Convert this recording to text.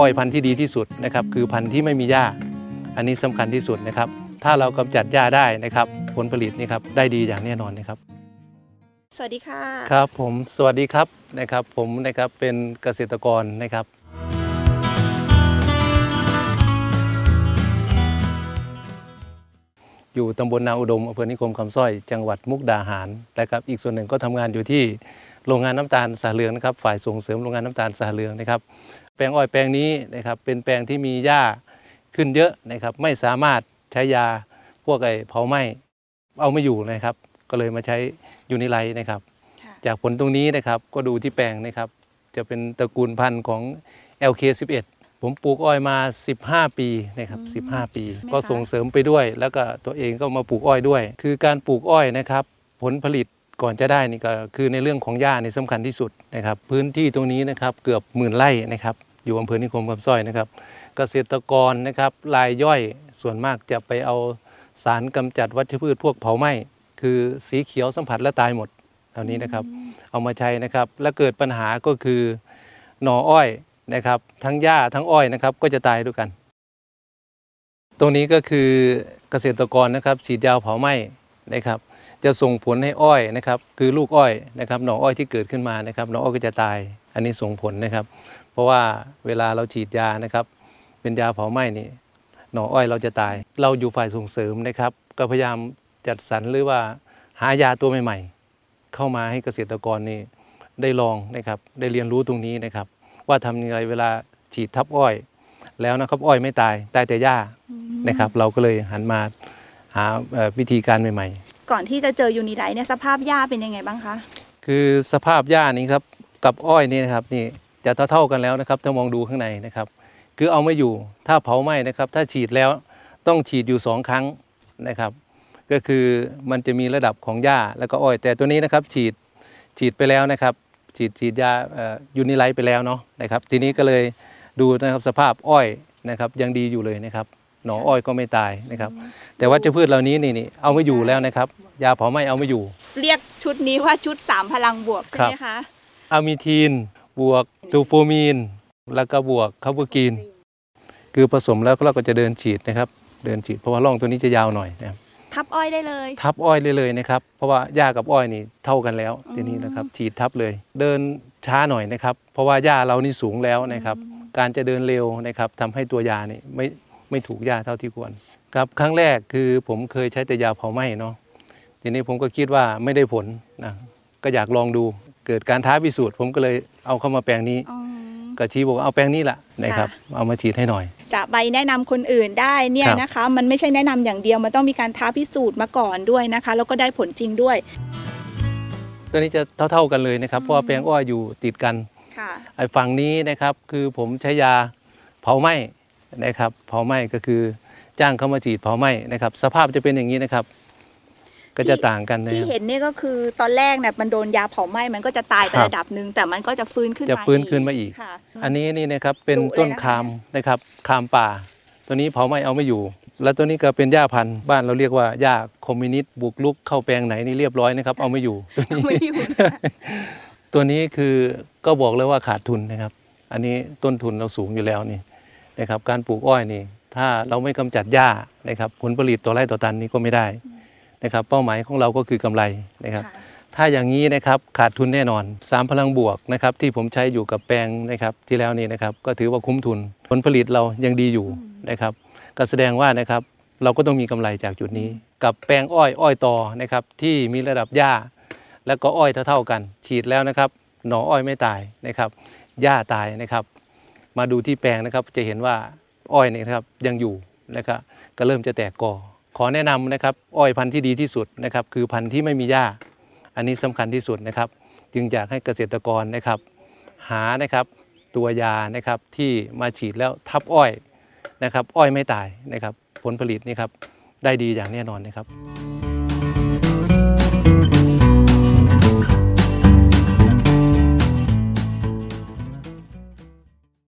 อ้อยพันธุ์ที่ดีที่สุดนะครับคือพันธุ์ที่ไม่มีหญ้า อันนี้สำคัญที่สุดนะครับ ถ้าเรากำจัดหญ้าได้นะครับ ผลผลิตนี่ครับได้ดีอย่างแน่นอนนะครับ สวัสดีค่ะครับ ผมสวัสดีครับนะครับ ผมนะครับเป็นเกษตรกรนะครับ อยู่ตำบลนาอุดมอำเภอนิคมคำสร้อย จังหวัดมุกดาหารนะครับ อีกส่วนหนึ่งก็ทำงานอยู่ที่ โรงงานน้ำตาลสาเหลืองนะครับ ฝ่ายส่งเสริมโรงงานน้ำตาลสาเหลืองนะครับ แปลงอ้อยแปลงนี้นะครับเป็นแปลงที่มีหญ้าขึ้นเยอะนะครับ ไม่สามารถใช้ยาพวกไอ้เผาไหม้เอาไม่อยู่นะครับ ก็เลยมาใช้ยูนิไลท์นะครับค่ะจากผลตรงนี้นะครับก็ดูที่แปลงนะครับ จะเป็นตระกูลพันธุ์ของ LK11 ผมปลูกอ้อยมา 15 ปีนะครับ15 ปี ก็ส่งเสริมไปด้วย แล้วก็ตัวเองก็มาปลูกอ้อยด้วย คือการปลูกอ้อยนะครับ ผลผลิต ก่อนจะได้นี่ก็คือในเรื่องของหญ้านี่สำคัญที่สุดนะครับ พื้นที่ตรงนี้นะครับเกือบหมื่นไร่นะครับ อยู่อำเภอนิคมคำสร้อยนะครับ เกษตรกรนะครับรายย่อยส่วนมากจะไปเอาสารกำจัดวัชพืชพวกเผาไหม้คือสีเขียวสัมผัสและตายหมดเหล่านี้นะครับ เอามาใช้นะครับ และเกิดปัญหาก็คือหน่ออ้อยนะครับ ทั้งหญ้าทั้งอ้อยนะครับ ก็จะตายด้วยกัน ตรงนี้ก็คือเกษตรกรนะครับฉีดยาเผาไหม้ นะครับ จะส่งผลให้อ้อยนะครับ คือลูกอ้อยนะครับหน่ออ้อยที่เกิดขึ้นมานะครับหน่ออ้อยก็จะตาย อันนี้ส่งผลนะครับ เพราะว่าเวลาเราฉีดยานะครับ เป็นยาเผาไหม้นี่หน่ออ้อยเราจะตาย เราอยู่ฝ่ายส่งเสริมนะครับ ก็พยายามจัดสรรหรือว่าหายาตัวใหม่ๆ เข้ามาให้เกษตรกรนี่ได้ลองนะครับ ได้เรียนรู้ตรงนี้นะครับ ว่าทำยังไงเวลาฉีดทับอ้อย แล้วนะครับอ้อยไม่ตายตายแต่หญ้านะครับ เราก็เลยหันมา หาเอ่อวิธีการใหม่ๆ ก่อนที่จะเจอยูนิไลท์เนี่ยสภาพหญ้าเป็นยังไงบ้างคะ คือสภาพหญ้านี้ครับกับอ้อยนี่นะครับนี่จะเท่าๆกันแล้วนะครับถ้ามองดูข้างในนะครับ คือเอาไม่อยู่ถ้าเผาไหม้นะครับ ถ้าฉีดแล้วต้องฉีดอยู่สองครั้งนะครับ ก็คือมันจะมีระดับของหญ้าแล้วก็อ้อย แต่ตัวนี้นะครับฉีดฉีดไปแล้วนะครับ ฉีดฉีดยายูนิไลท์ไปแล้วเนาะนะครับ ทีนี้ก็เลยดูนะครับสภาพอ้อยนะครับยังดีอยู่เลยนะครับ หนออ้อยก็ไม่ตายนะครับ แต่ว่าจะพืชเหล่านี้นี่นี่เอาไม่อยู่แล้วนะครับ ยาเผาไหม้เอาไม่อยู่ เรียกชุดนี้ว่าชุด 3 พลังบวกใช่ไหมคะอะมิทีน บวกตูโฟมีน แล้วก็บวกคาร์โบกีน คือผสมแล้วเราก็จะเดินฉีดนะครับ เดินฉีดเพราะว่าร่องตัวนี้จะยาวหน่อยนะครับทับอ้อยได้เลย ทับอ้อยเลยเลยนะครับ เพราะว่าหญ้ากับอ้อยนี่เท่ากันแล้วอืมทีนี้นะครับฉีดทับเลย เดินช้าหน่อยนะครับ เพราะว่าหญ้าเรานี่สูงแล้วนะครับ การจะเดินเร็วนะครับทำให้ตัวยานี่ไม่ ไม่ถูกหญ้าเท่าที่ควรครับครั้งแรกคือผมเคยใช้แต่ยาเผาไหม้เนาะทีนี้ผมก็คิดว่าไม่ได้ผลนะก็อยากลองดูเกิดการท้าพิสูจน์ผมก็เลยเอาเข้ามาแปลงนี้อ๋อก็ชี้บอกว่าเอาแปลงนี้แหละนะครับค่ะเอามาฉีดให้หน่อย จะไปแนะนำคนอื่นได้เนี่ยครับนะคะ มันไม่ใช่แนะนำอย่างเดียวมันต้องมีการท้าพิสูจน์มาก่อนด้วยนะคะ แล้วก็ได้ผลจริงด้วยตัวนี้จะเท่า ๆกันเลยนะครับเพราะว่าแปลงอ้อยอยู่ติดกันค่ะไอ้ฝั่งนี้นะครับคือผมใช้ยาเผาไหม้ นะครับเผาไหม้ก็คือจ้างเขามาฉีดเผาไหม้นะครับ สภาพจะเป็นอย่างนี้นะครับ ก็จะต่างกันนะที่ครับเห็นเนี่ยก็คือตอนแรกเนี่ยมันโดนยาเผาไหม้มันก็จะตายไปครับระดับหนึ่งแต่มันก็จะฟื้นขึ้นจะมาฟื้นอีกขึ้นมาอีกค่ะอันนี้นี่นะครับเป็นดุเลยต้นนะคะคามนะครับคามป่า ตัวนี้เผาไหม้เอาไม่อยู่ แล้วตัวนี้ก็เป็นหญ้าพันธุ์บ้านเราเรียกว่าหญ้าคอมมิวนิสต์บุกลุกเข้าแปลงไหนนี่เรียบร้อยนะครับเอาไม่อยู่ตัวนี้ไม่อยู่นะตัวนี้คือก็บอกเลยว่าขาดทุนนะครับ อันนี้ต้นทุนเราสูงอยู่แล้วนี่ นะครับการปลูกอ้อยนี่ถ้าเราไม่กำจัดหญ้านะครับผลผลิตต่อไร่ต่อตันนี้ก็ไม่ได้นะครับเป้าหมายของเราก็คือกำไรนะครับค่ะถ้าอย่างนี้นะครับขาดทุนแน่นอนสามพลังบวกนะครับที่ผมใช้อยู่กับแปลงนะครับที่แล้วนี่นะครับก็ถือว่าคุ้มทุน ผลผลิตเรายังดีอยู่นะครับก็แสดงว่านะครับเราก็ต้องมีกำไรจากจุดนี้ กับแปลงอ้อยอ้อยตอนะครับที่มีระดับหญ้า แล้วก็อ้อยเท่าๆกัน ฉีดแล้วนะครับหน่ออ้อยไม่ตายนะครับหญ้าตายนะครับ มาดูที่แปลงนะครับ จะเห็นว่าอ้อยเนี่ยนะครับยังอยู่นะครับก็เริ่มจะแตกกอขอแนะนำนะครับอ้อยพันธุ์ที่ดีที่สุดนะครับคือพันธุ์ที่ไม่มีหญ้า อันนี้สำคัญที่สุดนะครับ จึงอยากให้เกษตรกรนะครับ หานะครับตัวยานะครับที่มาฉีดแล้วทับอ้อยนะครับ อ้อยไม่ตายนะครับ ผลผลิตนี่ครับได้ดีอย่างแน่นอนนะครับ